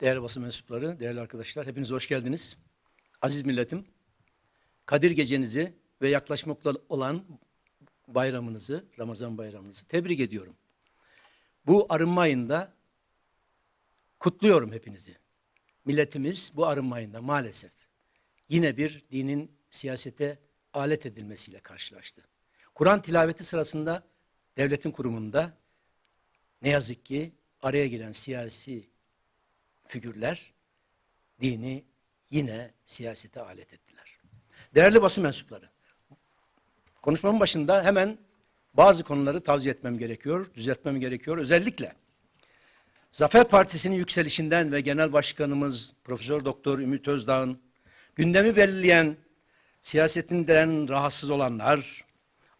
Değerli basın mensupları, değerli arkadaşlar, hepiniz hoş geldiniz. Aziz milletim, Kadir Gecenizi ve yaklaşmakta olan bayramınızı, Ramazan bayramınızı tebrik ediyorum. Bu arınma ayında kutluyorum hepinizi. Milletimiz bu arınma ayında maalesef yine bir dinin siyasete alet edilmesiyle karşılaştı. Kur'an tilaveti sırasında devletin kurumunda ne yazık ki araya giren siyasi figürler dini yine siyasete alet ettiler. Değerli basın mensupları, konuşmamın başında hemen bazı konuları tavsiye etmem gerekiyor, düzeltmem gerekiyor. Özellikle Zafer Partisi'nin yükselişinden ve Genel Başkanımız Profesör Doktor Ümit Özdağ'ın gündemi belirleyen siyasetinden rahatsız olanlar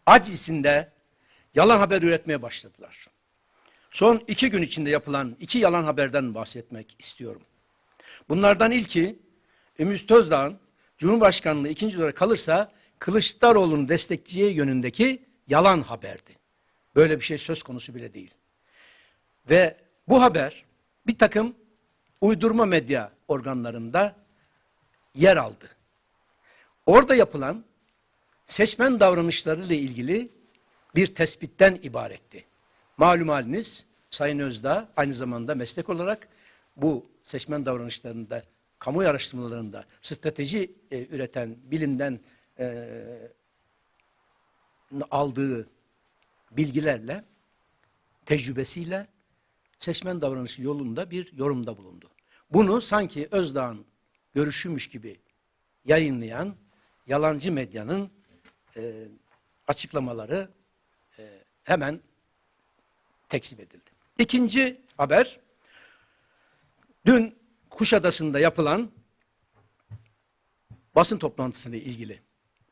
aczisinde yalan haber üretmeye başladılar. Son iki gün içinde yapılan iki yalan haberden bahsetmek istiyorum. Bunlardan ilki Ümit Özdağ'ın Cumhurbaşkanlığı ikinci dönem kalırsa Kılıçdaroğlu'nu destekleyeceği yönündeki yalan haberdi. Böyle bir şey söz konusu bile değil. Ve bu haber bir takım uydurma medya organlarında yer aldı. Orada yapılan seçmen davranışları ile ilgili bir tespitten ibaretti. Malum haliniz Sayın Özdağ aynı zamanda meslek olarak bu seçmen davranışlarında, kamuoyu araştırmalarında strateji e, üreten bilimden e, aldığı bilgilerle, tecrübesiyle seçmen davranışı yolunda bir yorumda bulundu. Bunu sanki Özdağ'ın görüşümüş gibi yayınlayan yalancı medyanın e, açıklamaları e, hemen tekzip edildi. İkinci haber, dün Kuşadası'nda yapılan basın toplantısıyla ilgili.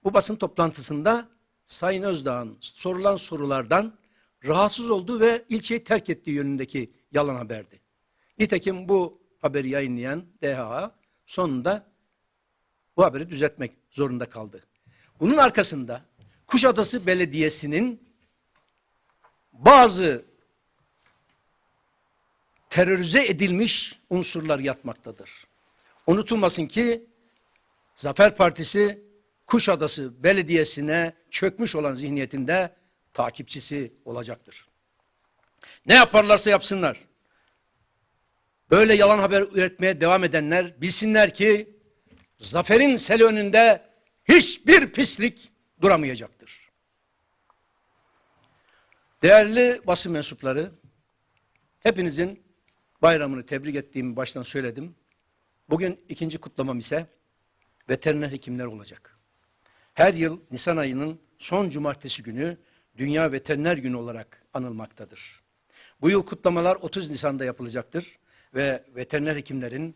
Bu basın toplantısında Sayın Özdağ'ın sorulan sorulardan rahatsız olduğu ve ilçeyi terk ettiği yönündeki yalan haberdi. Nitekim bu haberi yayınlayan DHA sonunda bu haberi düzeltmek zorunda kaldı. Bunun arkasında Kuşadası Belediyesi'nin bazı terörize edilmiş unsurlar yatmaktadır. Unutulmasın ki Zafer Partisi Kuşadası Belediyesi'ne çökmüş olan zihniyetinde takipçisi olacaktır. Ne yaparlarsa yapsınlar. Böyle yalan haber üretmeye devam edenler bilsinler ki zaferin sel önünde hiçbir pislik duramayacaktır. Değerli basın mensupları, hepinizin bayramını tebrik ettiğimi baştan söyledim. Bugün ikinci kutlamam ise veteriner hekimler olacak. Her yıl Nisan ayının son cumartesi günü Dünya Veteriner Günü olarak anılmaktadır. Bu yıl kutlamalar 30 Nisan'da yapılacaktır ve veteriner hekimlerin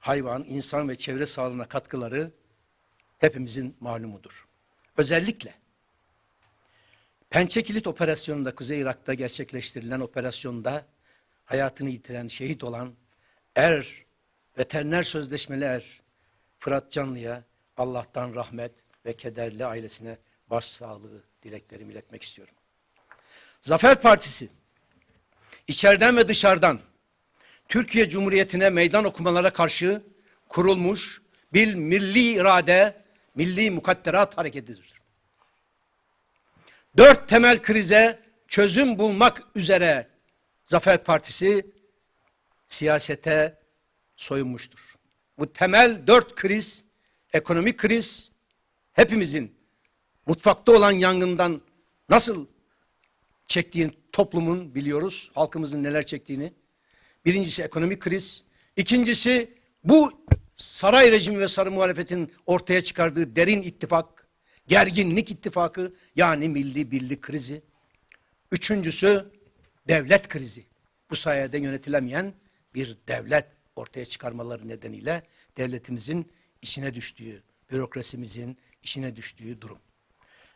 hayvan, insan ve çevre sağlığına katkıları hepimizin malumudur. Özellikle Pençe Kilit Operasyonu'nda Kuzey Irak'ta gerçekleştirilen operasyonda hayatını yitiren, şehit olan er, veteriner sözleşmeli er Fırat Canlı'ya Allah'tan rahmet ve kederli ailesine başsağlığı dileklerimi iletmek istiyorum. Zafer Partisi içeriden ve dışarıdan Türkiye Cumhuriyeti'ne meydan okumalara karşı kurulmuş bir milli irade, milli mukadderat hareketidir. Dört temel krize çözüm bulmak üzere Zafer Partisi siyasete soyunmuştur. Bu temel dört kriz, ekonomik kriz, hepimizin mutfakta olan yangından nasıl çektiğini toplumun biliyoruz, halkımızın neler çektiğini. Birincisi ekonomik kriz, ikincisi bu saray rejimi ve sarı muhalefetin ortaya çıkardığı derin ittifak, gerginlik ittifakı yani milli birlik krizi. Üçüncüsü devlet krizi. Bu sayede yönetilemeyen bir devlet ortaya çıkarmaları nedeniyle devletimizin işine düştüğü, bürokrasimizin işine düştüğü durum.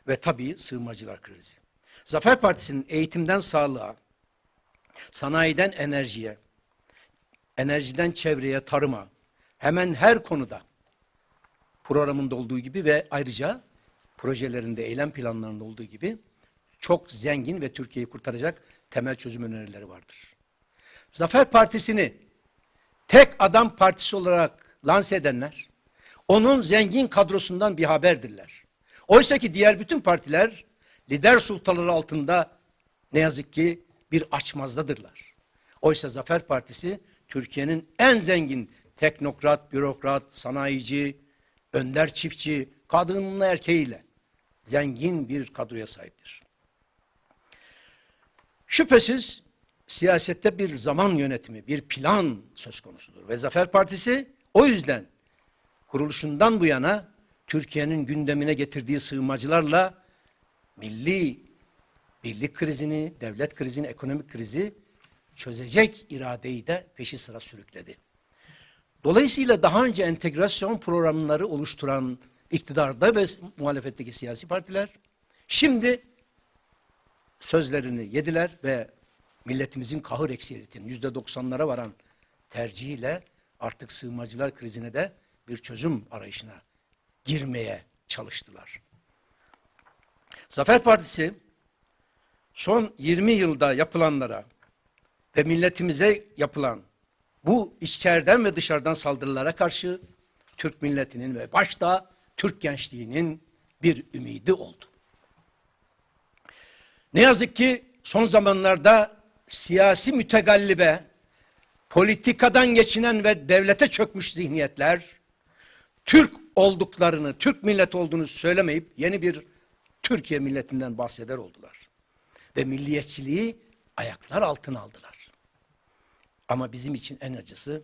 Ve tabii sığınmacılar krizi. Zafer Partisi'nin eğitimden sağlığa, sanayiden enerjiye, enerjiden çevreye, tarıma, hemen her konuda programında olduğu gibi ve ayrıca projelerinde, eylem planlarında olduğu gibi çok zengin ve Türkiye'yi kurtaracak temel çözüm önerileri vardır. Zafer Partisi'ni tek adam partisi olarak lanse edenler, onun zengin kadrosundan bir haberdirler. Oysa ki diğer bütün partiler lider sultaları altında ne yazık ki bir açmazdadırlar. Oysa Zafer Partisi Türkiye'nin en zengin teknokrat, bürokrat, sanayici, önder çiftçi, kadınla erkeğiyle zengin bir kadroya sahiptir. Şüphesiz siyasette bir zaman yönetimi, bir plan söz konusudur. Ve Zafer Partisi o yüzden kuruluşundan bu yana Türkiye'nin gündemine getirdiği sığınmacılarla milli birlik krizini, devlet krizini, ekonomik krizi çözecek iradeyi de peşi sıra sürükledi. Dolayısıyla daha önce entegrasyon programları oluşturan iktidarda ve muhalefetteki siyasi partiler şimdi sözlerini yediler ve milletimizin kahır ekseriyetinin yüzde doksanlara varan tercihiyle artık sığınmacılar krizine de bir çözüm arayışına girmeye çalıştılar. Zafer Partisi son 20 yılda yapılanlara ve milletimize yapılan bu içeriden ve dışarıdan saldırılara karşı Türk milletinin ve başta Türk gençliğinin bir ümidi oldu. Ne yazık ki son zamanlarda siyasi mütegallibe, politikadan geçinen ve devlete çökmüş zihniyetler, Türk olduklarını, Türk millet olduğunu söylemeyip yeni bir Türkiye milletinden bahseder oldular. Ve milliyetçiliği ayaklar altına aldılar. Ama bizim için en acısı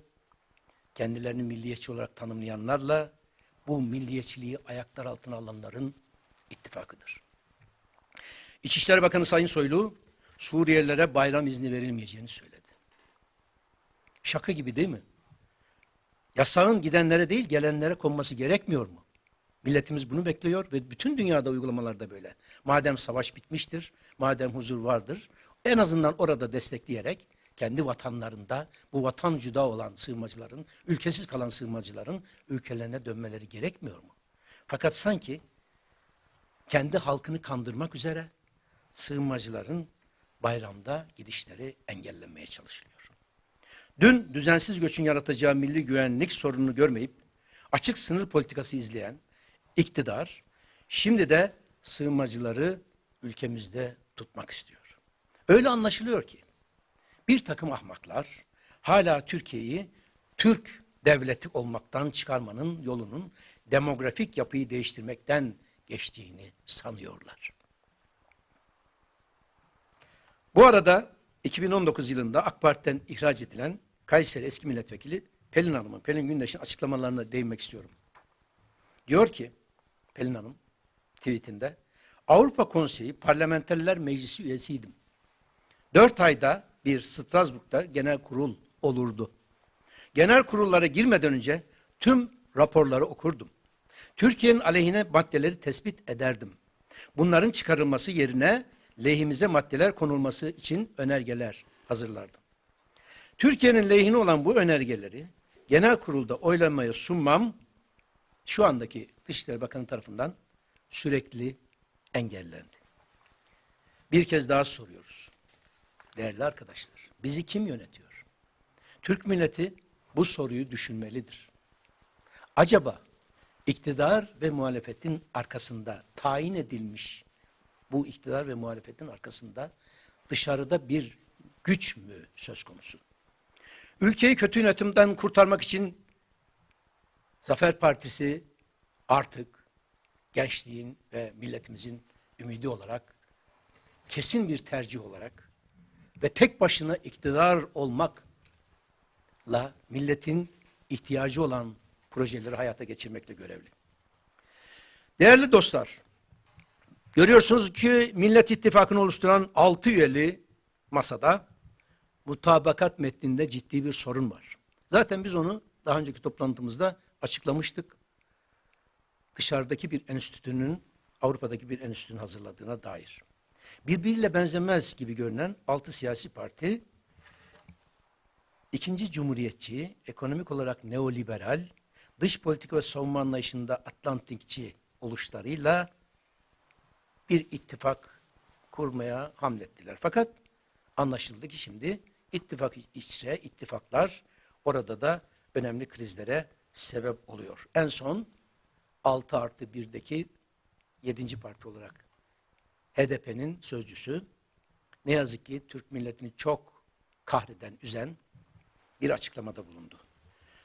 kendilerini milliyetçi olarak tanımlayanlarla bu milliyetçiliği ayaklar altına alanların ittifakıdır. İçişleri Bakanı Sayın Soylu Suriyelilere bayram izni verilmeyeceğini söyledi. Şaka gibi değil mi? Yasağın gidenlere değil gelenlere konması gerekmiyor mu? Milletimiz bunu bekliyor ve bütün dünyada uygulamalarda böyle. Madem savaş bitmiştir, madem huzur vardır, en azından orada destekleyerek kendi vatanlarında bu vatan cüda olan sığınmacıların, ülkesiz kalan sığınmacıların ülkelerine dönmeleri gerekmiyor mu? Fakat sanki kendi halkını kandırmak üzere sığınmacıların bayramda gidişleri engellenmeye çalışılıyor. Dün düzensiz göçün yaratacağı milli güvenlik sorununu görmeyip açık sınır politikası izleyen iktidar şimdi de sığınmacıları ülkemizde tutmak istiyor. Öyle anlaşılıyor ki bir takım ahmaklar hala Türkiye'yi Türk devleti olmaktan çıkarmanın yolunun demografik yapıyı değiştirmekten geçtiğini sanıyorlar. Bu arada 2019 yılında AK Parti'den ihraç edilen Kayseri eski milletvekili Pelin Hanım'ın, Pelin Gündeş'in açıklamalarına değinmek istiyorum. Diyor ki Pelin Hanım tweetinde Avrupa Konseyi Parlamenterler Meclisi üyesiydim. Dört ayda bir Strasbourg'da genel kurul olurdu. Genel kurullara girmeden önce tüm raporları okurdum. Türkiye'nin aleyhine maddeleri tespit ederdim. Bunların çıkarılması yerine lehimize maddeler konulması için önergeler hazırlardım. Türkiye'nin lehine olan bu önergeleri genel kurulda oylamaya sunmam şu andaki Dışişleri Bakanı tarafından sürekli engellendi. Bir kez daha soruyoruz. Değerli arkadaşlar, bizi kim yönetiyor? Türk milleti bu soruyu düşünmelidir. Acaba iktidar ve muhalefetin arkasında tayin edilmiş bu iktidar ve muhalefetin arkasında dışarıda bir güç mü söz konusu? Ülkeyi kötü yönetimden kurtarmak için Zafer Partisi artık gençliğin ve milletimizin ümidi olarak kesin bir tercih olarak ve tek başına iktidar olmakla milletin ihtiyacı olan projeleri hayata geçirmekle görevli. Değerli dostlar, görüyorsunuz ki Millet İttifakı'nı oluşturan altı üyeli masada mutabakat metninde ciddi bir sorun var. Zaten biz onu daha önceki toplantımızda açıklamıştık. Dışarıdaki bir enstitünün Avrupa'daki bir enstitünün hazırladığına dair. Birbiriyle benzemez gibi görünen altı siyasi parti ikinci cumhuriyetçi, ekonomik olarak neoliberal, dış politika ve savunma anlayışında Atlantikçi oluşlarıyla bir ittifak kurmaya hamlettiler. Fakat anlaşıldı ki şimdi ittifak içre ittifaklar orada da önemli krizlere sebep oluyor. En son 6 artı 1'deki 7. parti olarak HDP'nin sözcüsü ne yazık ki Türk milletini çok kahreden, üzen bir açıklamada bulundu.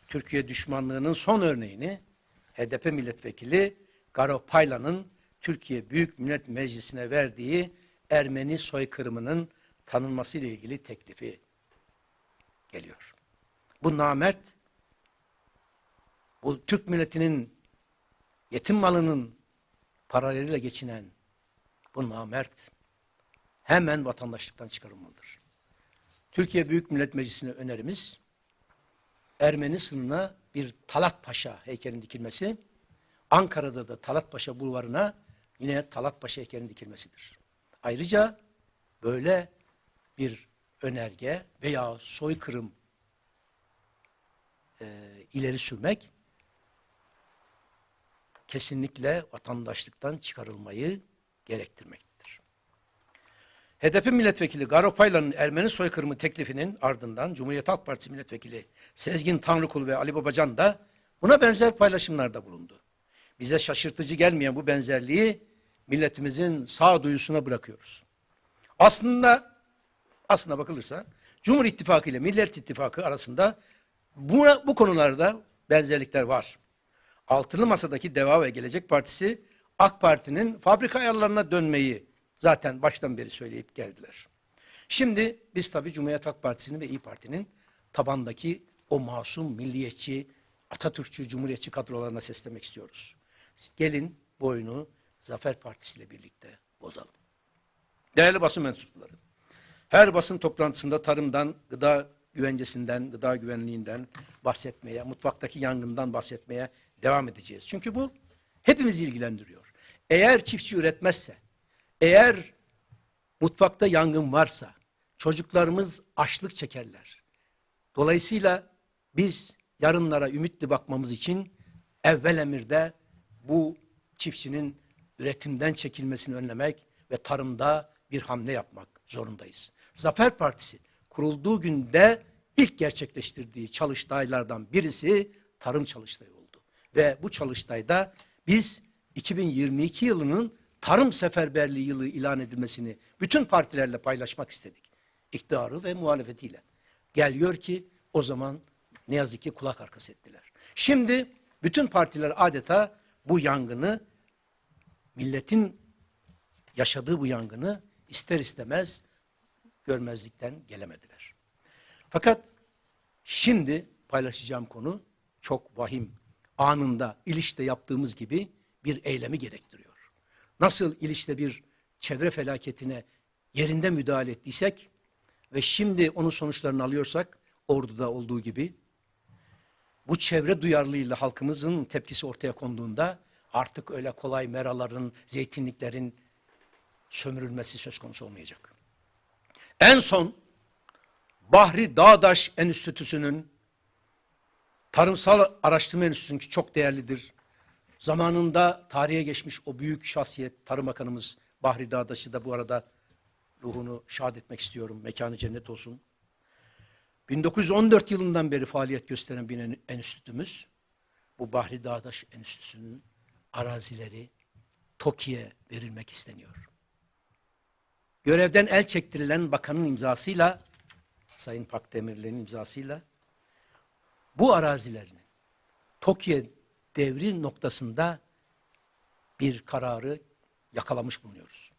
Türkiye düşmanlığının son örneğini HDP milletvekili Garo Paylan'ın Türkiye Büyük Millet Meclisi'ne verdiği Ermeni soykırımının tanınması ile ilgili teklifi geliyor. Bu namert, bu Türk milletinin yetim malının paraleliyle geçinen bu namert hemen vatandaşlıktan çıkarılmalıdır. Türkiye Büyük Millet Meclisi'ne önerimiz Ermeni sınırına bir Talat Paşa heykelin dikilmesi, Ankara'da da Talat Paşa bulvarına yine Talat Paşa heykelin dikilmesidir. Ayrıca böyle bir önerge veya soykırım e, ileri sürmek kesinlikle vatandaşlıktan çıkarılmayı gerektirmektedir. HDP milletvekili Garo Paylan'ın Ermeni soykırımı teklifinin ardından Cumhuriyet Halk Partisi milletvekili Sezgin Tanrıkul ve Ali Babacan da buna benzer paylaşımlarda bulundu. Bize şaşırtıcı gelmeyen bu benzerliği milletimizin sağduyusuna bırakıyoruz. Aslında aslına bakılırsa Cumhur İttifakı ile Millet İttifakı arasında bu, bu konularda benzerlikler var. Altılı Masa'daki Deva ve Gelecek Partisi AK Parti'nin fabrika ayarlarına dönmeyi zaten baştan beri söyleyip geldiler. Şimdi biz tabii Cumhuriyet Halk Partisi'nin ve İyi Parti'nin tabandaki o masum, milliyetçi, Atatürkçü, Cumhuriyetçi kadrolarına seslemek istiyoruz. Gelin bu oyunu Zafer Partisi ile birlikte bozalım. Değerli basın mensupları, her basın toplantısında tarımdan, gıda güvencesinden, gıda güvenliğinden bahsetmeye, mutfaktaki yangından bahsetmeye devam edeceğiz. Çünkü bu hepimizi ilgilendiriyor. Eğer çiftçi üretmezse, eğer mutfakta yangın varsa, çocuklarımız açlık çekerler. Dolayısıyla biz yarınlara ümitli bakmamız için evvel emirde bu çiftçinin üretimden çekilmesini önlemek ve tarımda bir hamle yapmak zorundayız. Zafer Partisi kurulduğu günde ilk gerçekleştirdiği çalıştaylardan birisi tarım çalıştayı oldu. Ve bu çalıştayda biz 2022 yılının tarım seferberliği yılı ilan edilmesini bütün partilerle paylaşmak istedik. İktidarı ve muhalefetiyle. Geliyor ki o zaman ne yazık ki kulak arkası ettiler. Şimdi bütün partiler adeta bu yangını milletin yaşadığı bu yangını ister istemez görmezlikten gelemediler. Fakat şimdi paylaşacağım konu çok vahim. Anında İliş'te yaptığımız gibi bir eylemi gerektiriyor. Nasıl İliş'te bir çevre felaketine yerinde müdahale ettiysek ve şimdi onun sonuçlarını alıyorsak orduda olduğu gibi bu çevre duyarlılığıyla halkımızın tepkisi ortaya konduğunda artık öyle kolay meraların, zeytinliklerin sömürülmesi söz konusu olmayacak. En son Bahri Dağdaş Enstitüsü'nün Tarımsal Araştırma Enstitüsü'nün ki çok değerlidir. Zamanında tarihe geçmiş o büyük şahsiyet Tarım Bakanımız Bahri Dağdaş'ı da bu arada ruhunu şad etmek istiyorum. Mekanı cennet olsun. 1914 yılından beri faaliyet gösteren bir enstitümüz. Bu Bahri Dağdaş Enstitüsü'nün arazileri TOKİ'ye verilmek isteniyor. Görevden el çektirilen bakanın imzasıyla, Sayın Pakdemirli'nin imzasıyla bu arazilerini TOKİ'ye devri noktasında bir kararı yakalamış bulunuyoruz.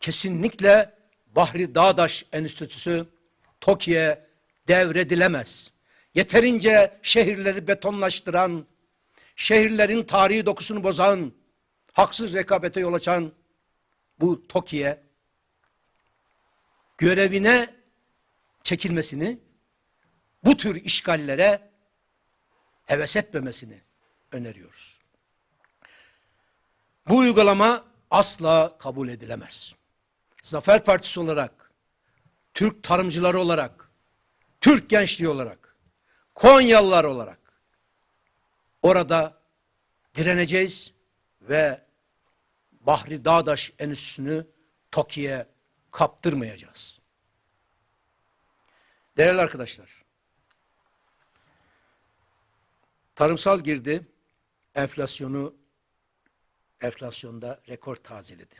Kesinlikle Bahri Dağdaş Enstitüsü TOKİ'ye devredilemez. Yeterince şehirleri betonlaştıran, şehirlerin tarihi dokusunu bozan, haksız rekabete yol açan bu TOKİ'ye görevine çekilmesini, bu tür işgallere heves etmemesini öneriyoruz. Bu uygulama asla kabul edilemez. Zafer Partisi olarak, Türk tarımcıları olarak, Türk gençliği olarak, Konyalılar olarak orada direneceğiz ve Bahri Dağdaş Enstitüsü'nü TOKİ'ye kaptırmayacağız. Değerli arkadaşlar, Tarımsal girdi enflasyonu enflasyonda rekor tazeledi.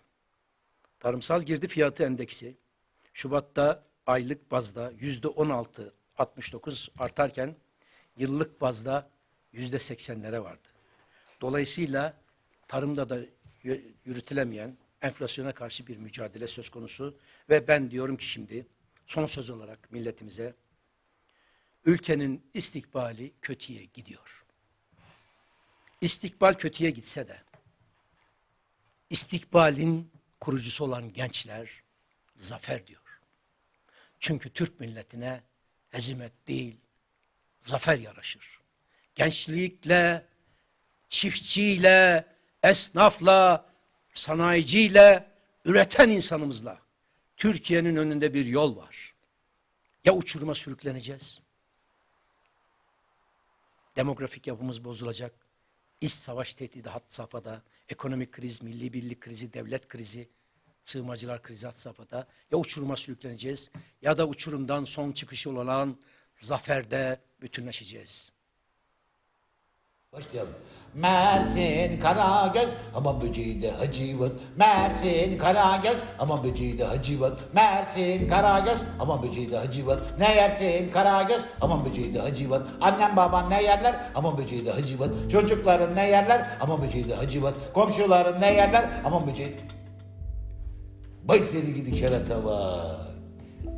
Tarımsal girdi fiyatı endeksi Şubat'ta aylık bazda yüzde 16.69 artarken yıllık bazda yüzde 80'lere vardı. Dolayısıyla tarımda da yürütülemeyen enflasyona karşı bir mücadele söz konusu ve ben diyorum ki şimdi son söz olarak milletimize ülkenin istikbali kötüye gidiyor. İstikbal kötüye gitse de istikbalin kurucusu olan gençler zafer diyor. Çünkü Türk milletine hezimet değil, zafer yaraşır. Gençlikle, çiftçiyle, esnafla, sanayiciyle, üreten insanımızla Türkiye'nin önünde bir yol var. Ya uçuruma sürükleneceğiz, demografik yapımız bozulacak, iç savaş tehdidi hat safhada, ekonomik kriz, milli birlik krizi, devlet krizi, sığınmacılar krizi hat safhada. Ya uçuruma sürükleneceğiz ya da uçurumdan son çıkışı olan zaferde bütünleşeceğiz. Başlayalım. Mersin Karagöz aman böceği de hacivat. Mersin Karagöz aman böceği de hacivat. Mersin Karagöz aman böceği de hacivat. Ne yersin Karagöz aman böceği de hacivat. Annem baban ne yerler aman böceği de hacivat. Çocukların ne yerler aman böceği de hacivat. Komşuların ne yerler aman böceği. Bay seni gidi kerata var.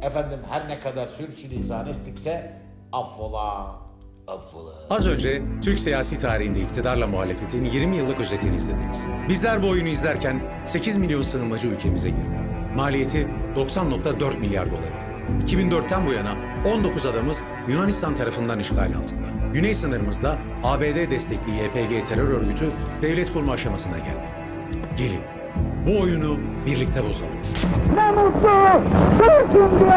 Efendim her ne kadar sürçülisan ettikse affola. Affola. Az önce Türk siyasi tarihinde iktidarla muhalefetin 20 yıllık özetini izlediniz. Bizler bu oyunu izlerken 8 milyon sığınmacı ülkemize girdi. Maliyeti 90.4 milyar dolar. 2004'ten bu yana 19 adamız Yunanistan tarafından işgal altında. Güney sınırımızda ABD destekli YPG terör örgütü devlet kurma aşamasına geldi. Gelin bu oyunu birlikte bozalım. Ne mutlu Türk'üm diye